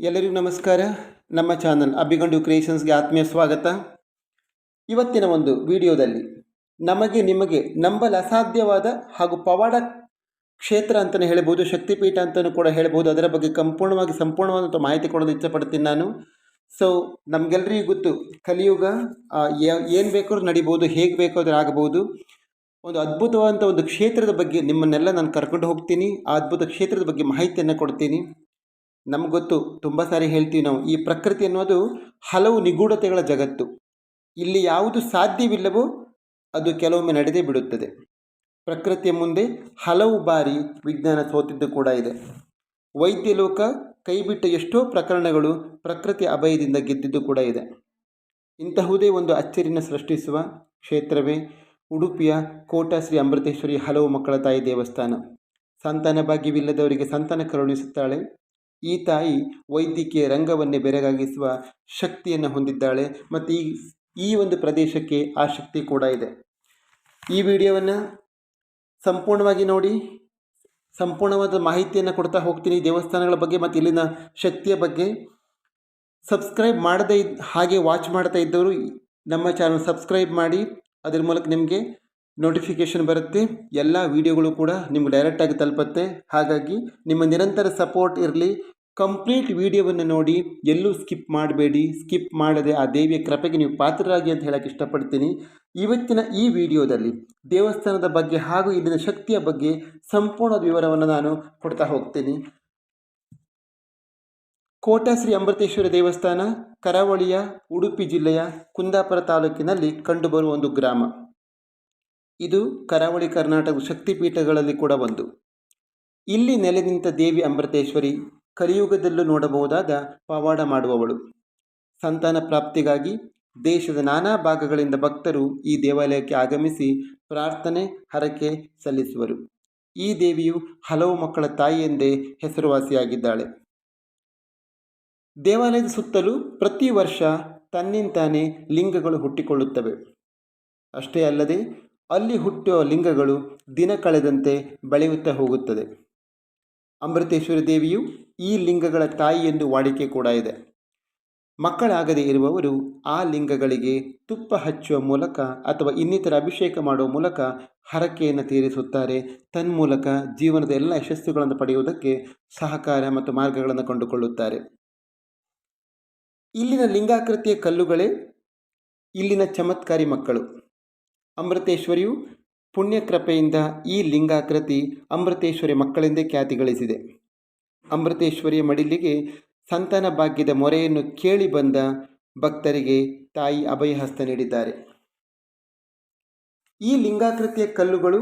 ಎಲ್ಲರಿಗೂ ನಮಸ್ಕಾರ. ನಮ್ಮ ಚಾನಲ್ ಅಭಿಗಂಡು ಕ್ರಿಯೇಷನ್ಸ್ಗೆ ಆತ್ಮೀಯ ಸ್ವಾಗತ. ಇವತ್ತಿನ ಒಂದು ವಿಡಿಯೋದಲ್ಲಿ ನಮಗೆ ನಿಮಗೆ ನಂಬಲು ಅಸಾಧ್ಯವಾದ ಹಾಗೂ ಪವಾಡ ಕ್ಷೇತ್ರ ಅಂತಲೇ ಹೇಳ್ಬೋದು, ಶಕ್ತಿಪೀಠ ಅಂತಲೂ ಕೂಡ ಹೇಳ್ಬೋದು, ಅದರ ಬಗ್ಗೆ ಸಂಪೂರ್ಣವಾಗಿ ಸಂಪೂರ್ಣವಾದಂಥ ಮಾಹಿತಿ ಕೊಡಲು ಇಷ್ಟಪಡ್ತೀನಿ ನಾನು. ಸೊ ನಮಗೆಲ್ಲರಿಗೂ ಗೊತ್ತು, ಕಲಿಯುಗ ಏನು ಬೇಕಾದ್ರೂ ನಡಿಬೋದು, ಹೇಗೆ ಬೇಕಾದ್ರೂ ಆಗಬಹುದು ಒಂದು ಅದ್ಭುತವಾದಂಥ ಒಂದು ಕ್ಷೇತ್ರದ ಬಗ್ಗೆ ನಿಮ್ಮನ್ನೆಲ್ಲ ನಾನು ಕರ್ಕೊಂಡು ಹೋಗ್ತೀನಿ. ಆ ಅದ್ಭುತ ಕ್ಷೇತ್ರದ ಬಗ್ಗೆ ಮಾಹಿತಿಯನ್ನು ಕೊಡ್ತೀನಿ. ನಮ್ಗೆ ಗೊತ್ತು, ತುಂಬ ಸಾರಿ ಹೇಳ್ತೀವಿ ನಾವು. ಈ ಪ್ರಕೃತಿ ಅನ್ನೋದು ಹಲವು ನಿಗೂಢತೆಗಳ ಜಗತ್ತು. ಇಲ್ಲಿ ಯಾವುದು ಸಾಧ್ಯವಿಲ್ಲವೋ ಅದು ಕೆಲವೊಮ್ಮೆ ನಡೆದೇ ಬಿಡುತ್ತದೆ. ಪ್ರಕೃತಿಯ ಮುಂದೆ ಹಲವು ಬಾರಿ ವಿಜ್ಞಾನ ಸೋತಿದ್ದು ಕೂಡ ಇದೆ. ವೈದ್ಯ ಲೋಕ ಕೈಬಿಟ್ಟ ಎಷ್ಟೋ ಪ್ರಕರಣಗಳು ಪ್ರಕೃತಿ ಅಭಯದಿಂದ ಗೆದ್ದಿದ್ದು ಕೂಡ ಇದೆ. ಇಂತಹುದೇ ಒಂದು ಅಚ್ಚರಿನ ಸೃಷ್ಟಿಸುವ ಕ್ಷೇತ್ರವೇ ಉಡುಪಿಯ ಕೋಟ ಶ್ರೀ ಅಮೃತೇಶ್ವರಿ ಹಲವು ಮಕ್ಕಳ ತಾಯಿ ದೇವಸ್ಥಾನ. ಸಂತಾನ ಭಾಗ್ಯವಿಲ್ಲದವರಿಗೆ ಸಂತಾನ ಕರುಣಿಸುತ್ತಾಳೆ. ಈ ತಾಯಿ ವೈದ್ಯಕೀಯ ರಂಗವನ್ನೇ ಬೆರಗಾಗಿಸುವ ಶಕ್ತಿಯನ್ನು ಹೊಂದಿದ್ದಾಳೆ ಮತ್ತು ಈ ಈ ಒಂದು ಪ್ರದೇಶಕ್ಕೆ ಆ ಶಕ್ತಿ ಕೂಡ ಇದೆ. ಈ ವಿಡಿಯೋವನ್ನು ಸಂಪೂರ್ಣವಾಗಿ ನೋಡಿ, ಸಂಪೂರ್ಣವಾದ ಮಾಹಿತಿಯನ್ನು ಕೊಡ್ತಾ ಹೋಗ್ತೀನಿ ದೇವಸ್ಥಾನಗಳ ಬಗ್ಗೆ ಮತ್ತು ಇಲ್ಲಿನ ಶಕ್ತಿಯ ಬಗ್ಗೆ. ಸಬ್ಸ್ಕ್ರೈಬ್ ಮಾಡದೇ ಹಾಗೆ ವಾಚ್ ಮಾಡ್ತಾ ಇದ್ದವರು ನಮ್ಮ ಚಾನಲ್ ಸಬ್ಸ್ಕ್ರೈಬ್ ಮಾಡಿ, ಅದರ ಮೂಲಕ ನಿಮಗೆ ನೋಟಿಫಿಕೇಷನ್ ಬರುತ್ತೆ. ಎಲ್ಲ ವಿಡಿಯೋಗಳು ಕೂಡ ನಿಮ್ಗೆ ಡೈರೆಕ್ಟಾಗಿ ತಲುಪುತ್ತೆ. ಹಾಗಾಗಿ ನಿಮ್ಮ ನಿರಂತರ ಸಪೋರ್ಟ್ ಇರಲಿ. ಕಂಪ್ಲೀಟ್ ವಿಡಿಯೋವನ್ನು ನೋಡಿ, ಎಲ್ಲೂ ಸ್ಕಿಪ್ ಮಾಡಬೇಡಿ, ಸ್ಕಿಪ್ ಮಾಡದೆ ಆ ದೇವಿಯ ಕೃಪೆಗೆ ನೀವು ಪಾತ್ರರಾಗಿ ಅಂತ ಹೇಳಕ್ಕೆ ಇಷ್ಟಪಡ್ತೀನಿ. ಇವತ್ತಿನ ಈ ವಿಡಿಯೋದಲ್ಲಿ ದೇವಸ್ಥಾನದ ಬಗ್ಗೆ ಹಾಗೂ ಇಲ್ಲಿನ ಶಕ್ತಿಯ ಬಗ್ಗೆ ಸಂಪೂರ್ಣ ವಿವರವನ್ನು ನಾನು ಕೊಡ್ತಾ ಹೋಗ್ತೀನಿ. ಕೋಟ ಶ್ರೀ ಅಮೃತೇಶ್ವರ ದೇವಸ್ಥಾನ, ಕರಾವಳಿಯ, ಉಡುಪಿ ಜಿಲ್ಲೆಯ ಕುಂದಾಪುರ ತಾಲೂಕಿನಲ್ಲಿ ಕಂಡುಬರುವ ಒಂದು ಗ್ರಾಮ. ಇದು ಕರಾವಳಿ ಕರ್ನಾಟಕ ಶಕ್ತಿಪೀಠಗಳಲ್ಲಿ ಕೂಡ ಒಂದು. ಇಲ್ಲಿ ನೆಲೆ ನಿಂತ ದೇವಿ ಅಮೃತೇಶ್ವರಿ ಕಲಿಯುಗದಲ್ಲೂ ನೋಡಬಹುದಾದ ಪವಾಡ ಮಾಡುವವಳು. ಸಂತಾನ ಪ್ರಾಪ್ತಿಗಾಗಿ ದೇಶದ ನಾನಾ ಭಾಗಗಳಿಂದ ಭಕ್ತರು ಈ ದೇವಾಲಯಕ್ಕೆ ಆಗಮಿಸಿ ಪ್ರಾರ್ಥನೆ, ಹರಕೆ ಸಲ್ಲಿಸುವರು. ಈ ದೇವಿಯು ಹಲವು ಮಕ್ಕಳ ತಾಯಿ ಎಂದೇ ಹೆಸರುವಾಸಿಯಾಗಿದ್ದಾಳೆ. ದೇವಾಲಯದ ಸುತ್ತಲೂ ಪ್ರತಿ ವರ್ಷ ತನ್ನಿಂತಾನೇ ಲಿಂಗಗಳು ಹುಟ್ಟಿಕೊಳ್ಳುತ್ತವೆ. ಅಷ್ಟೇ ಅಲ್ಲದೆ ಅಲ್ಲಿ ಹುಟ್ಟುವ ಲಿಂಗಗಳು ದಿನ ಕಳೆದಂತೆ ಬೆಳೆಯುತ್ತಾ ಹೋಗುತ್ತದೆ. ಅಮೃತೇಶ್ವರಿ ದೇವಿಯು ಈ ಲಿಂಗಗಳ ತಾಯಿ ಎಂದು ವಾಡಿಕೆ ಕೂಡ ಇದೆ. ಮಕ್ಕಳಾಗದೇ ಇರುವವರು ಆ ಲಿಂಗಗಳಿಗೆ ತುಪ್ಪ ಹಚ್ಚುವ ಮೂಲಕ ಅಥವಾ ಇನ್ನಿತರ ಅಭಿಷೇಕ ಮಾಡುವ ಮೂಲಕ ಹರಕೆಯನ್ನು ತೀರಿಸುತ್ತಾರೆ. ತನ್ಮೂಲಕ ಜೀವನದ ಎಲ್ಲ ಯಶಸ್ಸುಗಳನ್ನು ಪಡೆಯುವುದಕ್ಕೆ ಸಹಕಾರ ಮತ್ತು ಮಾರ್ಗಗಳನ್ನು ಕಂಡುಕೊಳ್ಳುತ್ತಾರೆ. ಇಲ್ಲಿನ ಲಿಂಗಾಕೃತಿಯ ಕಲ್ಲುಗಳೇ ಇಲ್ಲಿನ ಚಮತ್ಕಾರಿ ಮಕ್ಕಳು. ಅಮೃತೇಶ್ವರಿಯು ಪುಣ್ಯಕೃಪೆಯಿಂದ ಈ ಲಿಂಗಾಕೃತಿ ಅಮೃತೇಶ್ವರಿ ಮಕ್ಕಳೆಂದೇ ಖ್ಯಾತಿ ಗಳಿಸಿದೆ. ಅಮೃತೇಶ್ವರಿಯ ಮಡಿಲಿಗೆ ಸಂತಾನ ಭಾಗ್ಯದ ಮೊರೆಯನ್ನು ಕೇಳಿ ಬಂದ ಭಕ್ತರಿಗೆ ತಾಯಿ ಅಭಯಹಸ್ತ ನೀಡಿದ್ದಾರೆ. ಈ ಲಿಂಗಾಕೃತಿಯ ಕಲ್ಲುಗಳು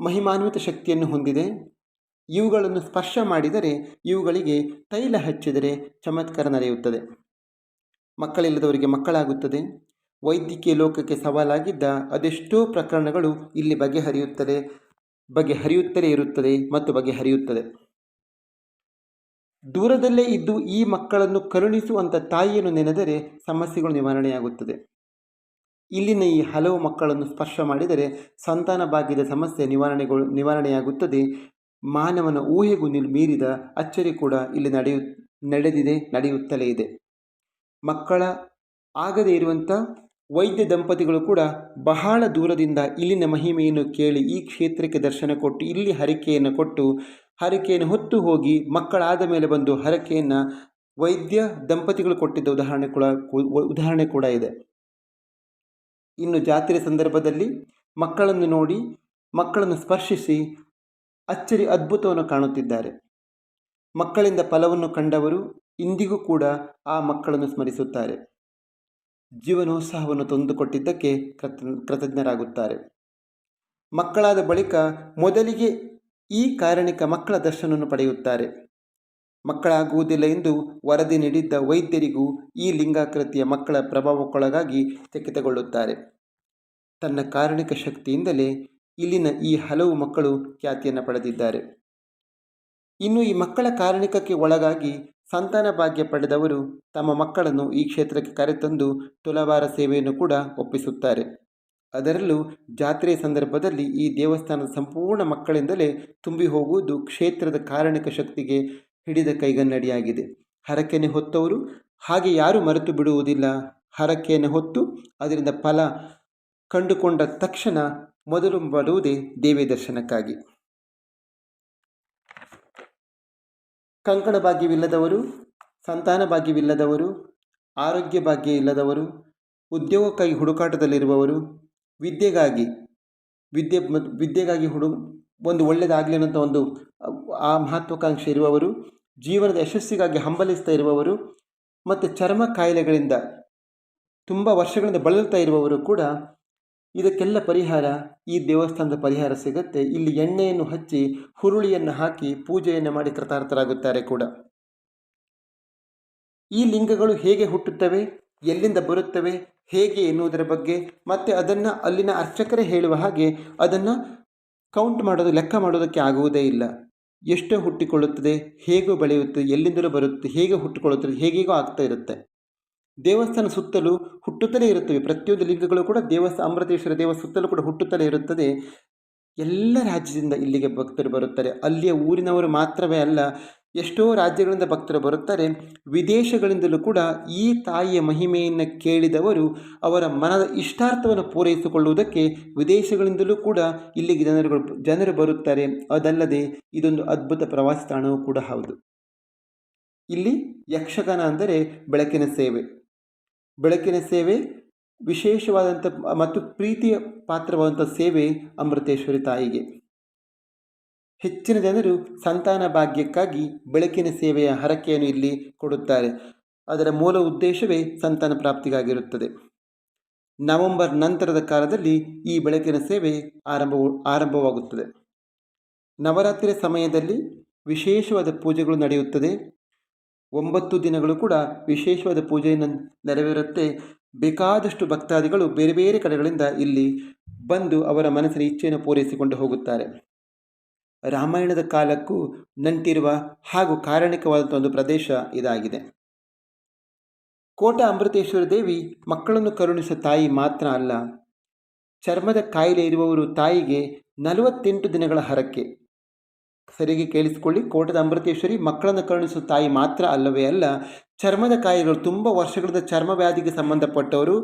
ಮಹಿಮಾನ್ವಿತ ಶಕ್ತಿಯನ್ನು ಹೊಂದಿದೆ. ಇವುಗಳನ್ನು ಸ್ಪರ್ಶ ಮಾಡಿದರೆ ಇವುಗಳಿಗೆ ತೈಲ ಹಚ್ಚಿದರೆ ಚಮತ್ಕಾರ ನಡೆಯುತ್ತದೆ. ಮಕ್ಕಳಿಲ್ಲದವರಿಗೆ ಮಕ್ಕಳಾಗುತ್ತದೆ. ವೈದ್ಯಕೀಯ ಲೋಕಕ್ಕೆ ಸವಾಲಾಗಿದ್ದ ಅದೆಷ್ಟೋ ಪ್ರಕರಣಗಳು ಇಲ್ಲಿ ಬಗೆಹರಿಯುತ್ತದೆ ಬಗೆಹರಿಯುತ್ತಲೇ ಇರುತ್ತದೆ ಮತ್ತು ಬಗೆಹರಿಯುತ್ತದೆ. ದೂರದಲ್ಲೇ ಇದ್ದು ಈ ಮಕ್ಕಳನ್ನು ಕರುಣಿಸುವಂಥ ತಾಯಿಯನ್ನು ನೆನೆದರೆ ಸಮಸ್ಯೆಗಳು ನಿವಾರಣೆಯಾಗುತ್ತದೆ. ಇಲ್ಲಿನ ಈ ಹಲವು ಮಕ್ಕಳನ್ನು ಸ್ಪರ್ಶ ಮಾಡಿದರೆ ಸಂತಾನ ಭಾಗ್ಯದ ಸಮಸ್ಯೆ ನಿವಾರಣೆಗಳು, ನಿವಾರಣೆಯಾಗುತ್ತದೆ. ಮಾನವನ ಊಹೆಗೂ ಮೀರಿದ ಅಚ್ಚರಿ ಕೂಡ ಇಲ್ಲಿ ನಡೆಯು, ನಡೆದಿದೆ, ನಡೆಯುತ್ತಲೇ ಇದೆ. ಮಕ್ಕಳ ಆಗದೇ ಇರುವಂಥ ವೈದ್ಯ ದಂಪತಿಗಳು ಕೂಡ ಬಹಳ ದೂರದಿಂದ ಇಲ್ಲಿನ ಮಹಿಮೆಯನ್ನು ಕೇಳಿ ಈ ಕ್ಷೇತ್ರಕ್ಕೆ ದರ್ಶನ ಕೊಟ್ಟು, ಇಲ್ಲಿ ಹರಕೆಯನ್ನು ಕೊಟ್ಟು, ಹರಕೆಯನ್ನು ಹೊತ್ತು ಹೋಗಿ ಮಕ್ಕಳಾದ ಮೇಲೆ ಬಂದು ಹರಕೆಯನ್ನು ವೈದ್ಯ ದಂಪತಿಗಳು ಕೊಟ್ಟಿದ್ದ ಉದಾಹರಣೆ ಕೂಡ ಉದಾಹರಣೆ ಕೂಡ ಇದೆ. ಇನ್ನು ಜಾತ್ರೆ ಸಂದರ್ಭದಲ್ಲಿ ಮಕ್ಕಳನ್ನು ನೋಡಿ, ಮಕ್ಕಳನ್ನು ಸ್ಪರ್ಶಿಸಿ ಅಚ್ಚರಿ ಅದ್ಭುತವನ್ನು ಕಾಣುತ್ತಿದ್ದಾರೆ. ಮಕ್ಕಳಿಂದ ಫಲವನ್ನು ಕಂಡವರು ಇಂದಿಗೂ ಕೂಡ ಆ ಮಕ್ಕಳನ್ನು ಸ್ಮರಿಸುತ್ತಾರೆ. ಜೀವನೋತ್ಸಾಹವನ್ನು ತಂದುಕೊಟ್ಟಿದ್ದಕ್ಕೆ ಕೃತ, ಕೃತಜ್ಞರಾಗುತ್ತಾರೆ. ಮಕ್ಕಳಾದ ಬಳಿಕ ಮೊದಲಿಗೆ ಈ ಕಾರಣಿಕ ಮಕ್ಕಳ ದರ್ಶನವನ್ನು ಪಡೆಯುತ್ತಾರೆ. ಮಕ್ಕಳಾಗುವುದಿಲ್ಲ ಎಂದು ವರದಿ ನೀಡಿದ್ದ ವೈದ್ಯರಿಗೂ ಈ ಲಿಂಗಾಕೃತಿಯ ಮಕ್ಕಳ ಪ್ರಭಾವಕ್ಕೊಳಗಾಗಿ ಚಕಿತಗೊಳ್ಳುತ್ತಾರೆ ತನ್ನ ಕಾರಣಿಕ ಶಕ್ತಿಯಿಂದಲೇ ಇಲ್ಲಿನ ಈ ಹಲವು ಮಕ್ಕಳು ಖ್ಯಾತಿಯನ್ನು ಪಡೆದಿದ್ದಾರೆ. ಇನ್ನು ಈ ಮಕ್ಕಳ ಕಾರಣಿಕಕ್ಕೆ ಒಳಗಾಗಿ ಸಂತಾನ ಭಾಗ್ಯ ಪಡೆದವರು ತಮ್ಮ ಮಕ್ಕಳನ್ನು ಈ ಕ್ಷೇತ್ರಕ್ಕೆ ಕರೆತಂದು ತುಲಾಭಾರ ಸೇವೆಯನ್ನು ಕೂಡ ಒಪ್ಪಿಸುತ್ತಾರೆ. ಅದರಲ್ಲೂ ಜಾತ್ರೆಯ ಸಂದರ್ಭದಲ್ಲಿ ಈ ದೇವಸ್ಥಾನದ ಸಂಪೂರ್ಣ ಮಕ್ಕಳಿಂದಲೇ ತುಂಬಿ ಹೋಗುವುದು ಕ್ಷೇತ್ರದ ಕಾರಣಿಕ ಶಕ್ತಿಗೆ ಹಿಡಿದ ಕೈಗನ್ನಡಿಯಾಗಿದೆ. ಹರಕೆನೆ ಹೊತ್ತವರು ಹಾಗೆ ಯಾರು ಮರೆತು ಬಿಡುವುದಿಲ್ಲ. ಹರಕೆಯನ್ನು ಹೊತ್ತು ಅದರಿಂದ ಫಲ ಕಂಡುಕೊಂಡ ತಕ್ಷಣ ಮೊದಲು ಬರುವುದೇ ದೇವಿ ದರ್ಶನಕ್ಕಾಗಿ. ಕಂಕಣ ಭಾಗ್ಯವಿಲ್ಲದವರು, ಸಂತಾನ ಭಾಗ್ಯವಿಲ್ಲದವರು, ಆರೋಗ್ಯ ಭಾಗ್ಯ ಇಲ್ಲದವರು ಉದ್ಯೋಗಕ್ಕಾಗಿ ಹುಡುಕಾಟದಲ್ಲಿರುವವರು, ವಿದ್ಯೆಗಾಗಿ, ವಿದ್ಯೆ ವಿದ್ಯೆಗಾಗಿ ಹುಡು, ಒಂದು ಒಳ್ಳೆಯದಾಗಲಿ ಅನ್ನೋಂಥ ಒಂದು, ಆ ಮಹತ್ವಾಕಾಂಕ್ಷೆ ಇರುವವರು, ಜೀವನದ ಯಶಸ್ಸಿಗಾಗಿ ಹಂಬಲಿಸ್ತಾ ಇರುವವರು, ಮತ್ತು ಚರ್ಮ ಕಾಯಿಲೆಗಳಿಂದ ತುಂಬ ವರ್ಷಗಳಿಂದ ಬಳಲ್ತಾ ಇರುವವರು ಕೂಡ ಇದಕ್ಕೆಲ್ಲ ಪರಿಹಾರ, ಈ ದೇವಸ್ಥಾನದ ಪರಿಹಾರ ಸಿಗುತ್ತೆ. ಇಲ್ಲಿ ಎಣ್ಣೆಯನ್ನು ಹಚ್ಚಿ, ಹುರುಳಿಯನ್ನು ಹಾಕಿ ಪೂಜೆಯನ್ನು ಮಾಡಿ ಕೃತಾರ್ಥರಾಗುತ್ತಾರೆ ಕೂಡ. ಈ ಲಿಂಗಗಳು ಹೇಗೆ ಹುಟ್ಟುತ್ತವೆ, ಎಲ್ಲಿಂದ ಬರುತ್ತವೆ, ಹೇಗೆ ಎನ್ನುವುದರ ಬಗ್ಗೆ ಮತ್ತು ಅದನ್ನು ಅಲ್ಲಿನ ಅರ್ಚಕರೇ ಹೇಳುವ ಹಾಗೆ ಅದನ್ನು ಕೌಂಟ್ ಮಾಡೋದು, ಲೆಕ್ಕ ಮಾಡೋದಕ್ಕೆ ಆಗುವುದೇ ಇಲ್ಲ. ಎಷ್ಟು ಹುಟ್ಟಿಕೊಳ್ಳುತ್ತದೆ, ಹೇಗೂ ಬೆಳೆಯುತ್ತದೆ ಎಲ್ಲಿಂದಲೂ ಬರುತ್ತೆ ಹೇಗೆ ಹುಟ್ಟಿಕೊಳ್ಳುತ್ತದೆ, ಹೇಗೇಗೋ ಆಗ್ತಾ ಇರುತ್ತೆ. ದೇವಸ್ಥಾನ ಸುತ್ತಲೂ ಹುಟ್ಟುತ್ತಲೇ ಇರುತ್ತವೆ. ಪ್ರತಿಯೊಂದು ಲಿಂಗಗಳು ಕೂಡ ದೇವಸ್ಥಾನ ಅಮೃತೇಶ್ವರ ದೇವ ಸುತ್ತಲೂ ಕೂಡ ಹುಟ್ಟುತ್ತಲೇ ಇರುತ್ತದೆ. ಎಲ್ಲ ರಾಜ್ಯದಿಂದ ಇಲ್ಲಿಗೆ ಭಕ್ತರು ಬರುತ್ತಾರೆ. ಅಲ್ಲಿಯ ಊರಿನವರು ಮಾತ್ರವೇ ಅಲ್ಲ, ಎಷ್ಟೋ ರಾಜ್ಯಗಳಿಂದ ಭಕ್ತರು ಬರುತ್ತಾರೆ. ವಿದೇಶಗಳಿಂದಲೂ ಕೂಡ ಈ ತಾಯಿಯ ಮಹಿಮೆಯನ್ನು ಕೇಳಿದವರು ಅವರ ಮನದ ಇಷ್ಟಾರ್ಥವನ್ನು ಪೂರೈಸಿಕೊಳ್ಳುವುದಕ್ಕೆ ವಿದೇಶಗಳಿಂದಲೂ ಕೂಡ ಇಲ್ಲಿಗೆ ಜನರುಗಳು, ಜನರು ಬರುತ್ತಾರೆ. ಅದಲ್ಲದೆ ಇದೊಂದು ಅದ್ಭುತ ಪ್ರವಾಸಿ ತಾಣವೂ ಕೂಡ ಹೌದು. ಇಲ್ಲಿ ಯಕ್ಷಗಾನ ಅಂದರೆ ಬೆಳಕಿನ ಸೇವೆ. ಬೆಳಕಿನ ಸೇವೆ ವಿಶೇಷವಾದಂಥ ಮತ್ತು ಪ್ರೀತಿಯ ಪಾತ್ರವಾದಂಥ ಸೇವೆ ಅಮೃತೇಶ್ವರಿ ತಾಯಿಗೆ. ಹೆಚ್ಚಿನ ಜನರು ಸಂತಾನ ಭಾಗ್ಯಕ್ಕಾಗಿ ಬೆಳಕಿನ ಸೇವೆಯ ಹರಕೆಯನ್ನು ಇಲ್ಲಿ ಕೊಡುತ್ತಾರೆ. ಅದರ ಮೂಲ ಉದ್ದೇಶವೇ ಸಂತಾನ ಪ್ರಾಪ್ತಿಗಾಗಿರುತ್ತದೆ. ನವೆಂಬರ್ ನಂತರದ ಕಾಲದಲ್ಲಿ ಈ ಬೆಳಕಿನ ಸೇವೆ ಆರಂಭ, ಆರಂಭವಾಗುತ್ತದೆ. ನವರಾತ್ರಿಯ ಸಮಯದಲ್ಲಿ ವಿಶೇಷವಾದ ಪೂಜೆಗಳು ನಡೆಯುತ್ತದೆ. ಒಂಬತ್ತು ದಿನಗಳು ಕೂಡ ವಿಶೇಷವಾದ ಪೂಜೆಯನ್ನು ನೆರವೇರುತ್ತೆ. ಬೇಕಾದಷ್ಟು ಭಕ್ತಾದಿಗಳು ಬೇರೆ ಬೇರೆ ಕಡೆಗಳಿಂದ ಇಲ್ಲಿ ಬಂದು ಅವರ ಮನಸ್ಸಿನ ಇಚ್ಛೆಯನ್ನು ಪೂರೈಸಿಕೊಂಡು ಹೋಗುತ್ತಾರೆ. ರಾಮಾಯಣದ ಕಾಲಕ್ಕೂ ನಂಟಿರುವ ಹಾಗೂ ಕಾರಣಿಕವಾದಂಥ ಒಂದು ಪ್ರದೇಶ ಇದಾಗಿದೆ. ಕೋಟ ಅಮೃತೇಶ್ವರ ದೇವಿ ಮಕ್ಕಳನ್ನು ಕರುಣಿಸುವ ತಾಯಿ ಮಾತ್ರ ಅಲ್ಲ, ಚರ್ಮದ ಕಾಯಿಲೆ ಇರುವವರು ತಾಯಿಗೆ ನಲವತ್ತೆಂಟು ದಿನಗಳ ಹರಕೆ. ಸರಿಗೆ ಕೇಳಿಸಿಕೊಳ್ಳಿ. ಕೋಟದ ಅಮೃತೇಶ್ವರಿ ಮಕ್ಕಳನ್ನು ಕರುಣಿಸುವ ತಾಯಿ ಮಾತ್ರ ಅಲ್ಲವೇ ಅಲ್ಲ, ಚರ್ಮದ ಕಾಯಿಲೆಗಳು ತುಂಬ ವರ್ಷಗಳಿಂದ ಚರ್ಮ ವ್ಯಾಧಿಗೆ ಸಂಬಂಧಪಟ್ಟವರು,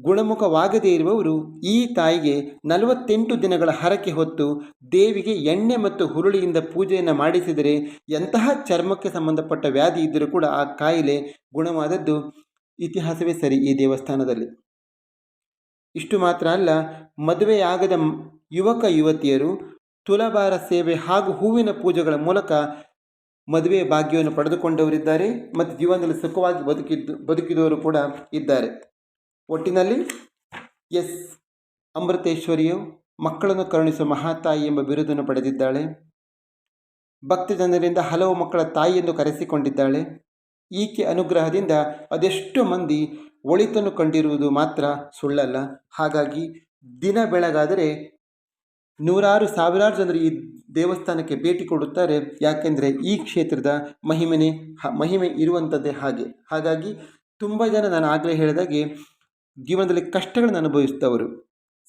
ಗುಣಮುಖವಾಗದೇ ಇರುವವರು, ಈ ತಾಯಿಗೆ ನಲವತ್ತೆಂಟು ದಿನಗಳ ಹರಕೆ ಹೊತ್ತು ದೇವಿಗೆ ಎಣ್ಣೆ ಮತ್ತು ಹುರುಳಿಯಿಂದ ಪೂಜೆಯನ್ನು ಮಾಡಿಸಿದರೆ ಎಂತಹ ಚರ್ಮಕ್ಕೆ ಸಂಬಂಧಪಟ್ಟ ವ್ಯಾಧಿ ಇದ್ದರೂ ಕೂಡ ಆ ಕಾಯಿಲೆ ಗುಣವಾದದ್ದು ಇತಿಹಾಸವೇ ಸರಿ ಈ ದೇವಸ್ಥಾನದಲ್ಲಿ. ಇಷ್ಟು ಮಾತ್ರ ಅಲ್ಲ, ಮದುವೆಯಾಗದ ಯುವಕ ಯುವತಿಯರು ತುಲಭಾರ ಸೇವೆ ಹಾಗೂ ಹೂವಿನ ಪೂಜೆಗಳ ಮೂಲಕ ಮದುವೆ ಭಾಗ್ಯವನ್ನು ಪಡೆದುಕೊಂಡವರಿದ್ದಾರೆ ಮತ್ತು ಜೀವನದಲ್ಲಿ ಸುಖವಾಗಿ ಬದುಕಿದ್ದು, ಬದುಕಿದವರು ಕೂಡ ಇದ್ದಾರೆ. ಒಟ್ಟಿನಲ್ಲಿ ಎಸ್. ಅಮೃತೇಶ್ವರಿಯು ಮಕ್ಕಳನ್ನು ಕರುಣಿಸುವ ಮಹಾತಾಯಿ ಎಂಬ ಬಿರುದನ್ನು ಪಡೆದಿದ್ದಾಳೆ. ಭಕ್ತ ಜನರಿಂದ ಹಲವು ಮಕ್ಕಳ ತಾಯಿ ಎಂದು ಕರೆಸಿಕೊಂಡಿದ್ದಾಳೆ. ಈಕೆ ಅನುಗ್ರಹದಿಂದ ಅದೆಷ್ಟು ಮಂದಿ ಒಳಿತನ್ನು ಕಂಡಿರುವುದು ಮಾತ್ರ ಸುಳ್ಳಲ್ಲ. ಹಾಗಾಗಿ ದಿನ ಬೆಳಗಾದರೆ ನೂರಾರು ಸಾವಿರಾರು ಜನರು ಈ ದೇವಸ್ಥಾನಕ್ಕೆ ಭೇಟಿ ಕೊಡುತ್ತಾರೆ. ಯಾಕೆಂದರೆ ಈ ಕ್ಷೇತ್ರದ ಮಹಿಮೆನೇ ಮಹಿಮೆ ಇರುವಂಥದ್ದೇ ಹಾಗೆ. ಹಾಗಾಗಿ ತುಂಬ ಜನ ನಾನು ಆಗಲೇ ಹೇಳಿದಾಗೆ ಜೀವನದಲ್ಲಿ ಕಷ್ಟಗಳನ್ನು ಅನುಭವಿಸಿದವರು.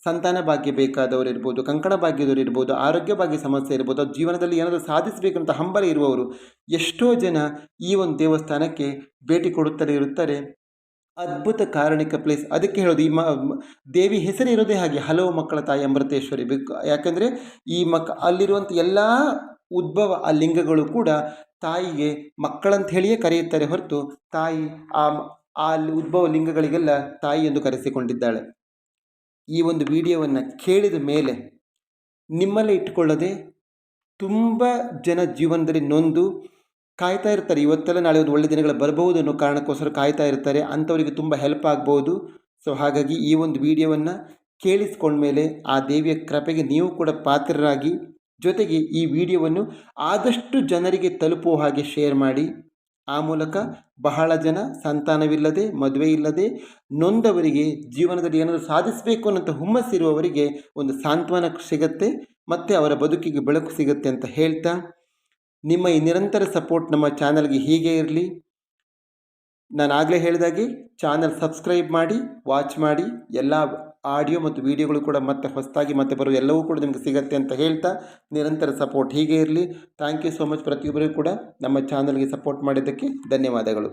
ಸಂತಾನ ಭಾಗ್ಯ ಬೇಕಾದವರು ಇರ್ಬೋದು, ಕಂಕಣ ಭಾಗ್ಯದವರು ಇರ್ಬೋದು, ಆರೋಗ್ಯ ಭಾಗ್ಯ ಸಮಸ್ಯೆ ಇರ್ಬೋದು ಜೀವನದಲ್ಲಿ ಏನಾದರೂ ಸಾಧಿಸಬೇಕಂತ ಹಂಬಲ ಇರುವವರು ಎಷ್ಟೋ ಜನ ಈ ಒಂದು ದೇವಸ್ಥಾನಕ್ಕೆ ಭೇಟಿ ಕೊಡುತ್ತಲೇ ಇರುತ್ತಾರೆ. ಅದ್ಭುತ ಕಾರಣಿಕ ಪ್ಲೇಸ್ ಅದಕ್ಕೆ ಹೇಳೋದು, ಈ ಮ ದೇವಿ ಹೆಸರು ಇರೋದೇ ಹಾಗೆ ಹಲವು ಮಕ್ಕಳ ತಾಯಿ ಅಮೃತೇಶ್ವರಿ ಬೇಕು ಯಾಕಂದರೆ ಈ ಮಕ್ ಅಲ್ಲಿರುವಂಥ ಎಲ್ಲ ಉದ್ಭವ, ಆ ಲಿಂಗಗಳು ಕೂಡ ತಾಯಿಗೆ ಮಕ್ಕಳಂತ ಹೇಳಿಯೇ ಕರೆಯುತ್ತಾರೆ ಹೊರತು, ತಾಯಿ ಆ ಆ ಉದ್ಭವ ಲಿಂಗಗಳಿಗೆಲ್ಲ ತಾಯಿ ಎಂದು ಕರೆಸಿಕೊಂಡಿದ್ದಾಳೆ. ಈ ಒಂದು ವಿಡಿಯೋವನ್ನು ಕೇಳಿದ ಮೇಲೆ ನಿಮ್ಮಲ್ಲೇ ಇಟ್ಟುಕೊಳ್ಳದೆ ತುಂಬ ಜನ ಜೀವನದಲ್ಲಿ ನೊಂದು ಕಾಯ್ತಾ ಇರ್ತಾರೆ. ಇವತ್ತೆಲ್ಲ ನಾಳೆ ಒಂದು ಒಳ್ಳೆ ದಿನಗಳು ಬರಬಹುದು ಅನ್ನೋ ಕಾರಣಕ್ಕೋಸ್ಕರ ಕಾಯ್ತಾ ಇರ್ತಾರೆ. ಅಂಥವರಿಗೆ ತುಂಬ ಹೆಲ್ಪ್ ಆಗ್ಬೋದು. ಸೊ ಹಾಗಾಗಿ ಈ ಒಂದು ವಿಡಿಯೋವನ್ನು ಕೇಳಿಸ್ಕೊಂಡ್ಮೇಲೆ ಆ ದೇವಿಯ ಕೃಪೆಗೆ ನೀವು ಕೂಡ ಪಾತ್ರರಾಗಿ, ಜೊತೆಗೆ ಈ ವಿಡಿಯೋವನ್ನು ಆದಷ್ಟು ಜನರಿಗೆ ತಲುಪುವ ಹಾಗೆ ಶೇರ್ ಮಾಡಿ. ಆ ಮೂಲಕ ಬಹಳ ಜನ ಸಂತಾನವಿಲ್ಲದೆ, ಮದುವೆ ಇಲ್ಲದೆ, ನೊಂದವರಿಗೆ, ಜೀವನದಲ್ಲಿ ಏನಾದರೂ ಸಾಧಿಸಬೇಕು ಅನ್ನೋಂಥ ಹುಮ್ಮಸ್ಸಿರುವವರಿಗೆ ಒಂದು ಸಾಂತ್ವನ ಸಿಗತ್ತೆ, ಮತ್ತು ಅವರ ಬದುಕಿಗೆ ಬೆಳಕು ಸಿಗುತ್ತೆ ಅಂತ ಹೇಳ್ತಾ ನಿಮ್ಮ ಈ ನಿರಂತರ ಸಪೋರ್ಟ್ ನಮ್ಮ ಚಾನಲ್ಗೆ ಹೀಗೆ ಇರಲಿ. ನಾನು ಆಗಲೇ ಹೇಳಿದಾಗೆ ಚಾನಲ್ ಸಬ್ಸ್ಕ್ರೈಬ್ ಮಾಡಿ ವಾಚ್ ಮಾಡಿ, ಎಲ್ಲ ಆಡಿಯೋ ಮತ್ತು ವಿಡಿಯೋಗಳು ಕೂಡ ಮತ್ತೆ ಹೊಸದಾಗಿ ಮತ್ತೆ ಬರೋ ಎಲ್ಲವೂ ಕೂಡ ನಿಮಗೆ ಸಿಗುತ್ತೆ ಅಂತ ಹೇಳ್ತಾ, ನಿರಂತರ ಸಪೋರ್ಟ್ ಹೀಗೆ ಇರಲಿ. ಥ್ಯಾಂಕ್ ಯು ಸೋ ಮಚ್ ಪ್ರತಿಯೊಬ್ಬರಿಗೂ ಕೂಡ ನಮ್ಮ ಚಾನಲ್ಗೆ ಸಪೋರ್ಟ್ ಮಾಡಿದ್ದಕ್ಕೆ ಧನ್ಯವಾದಗಳು.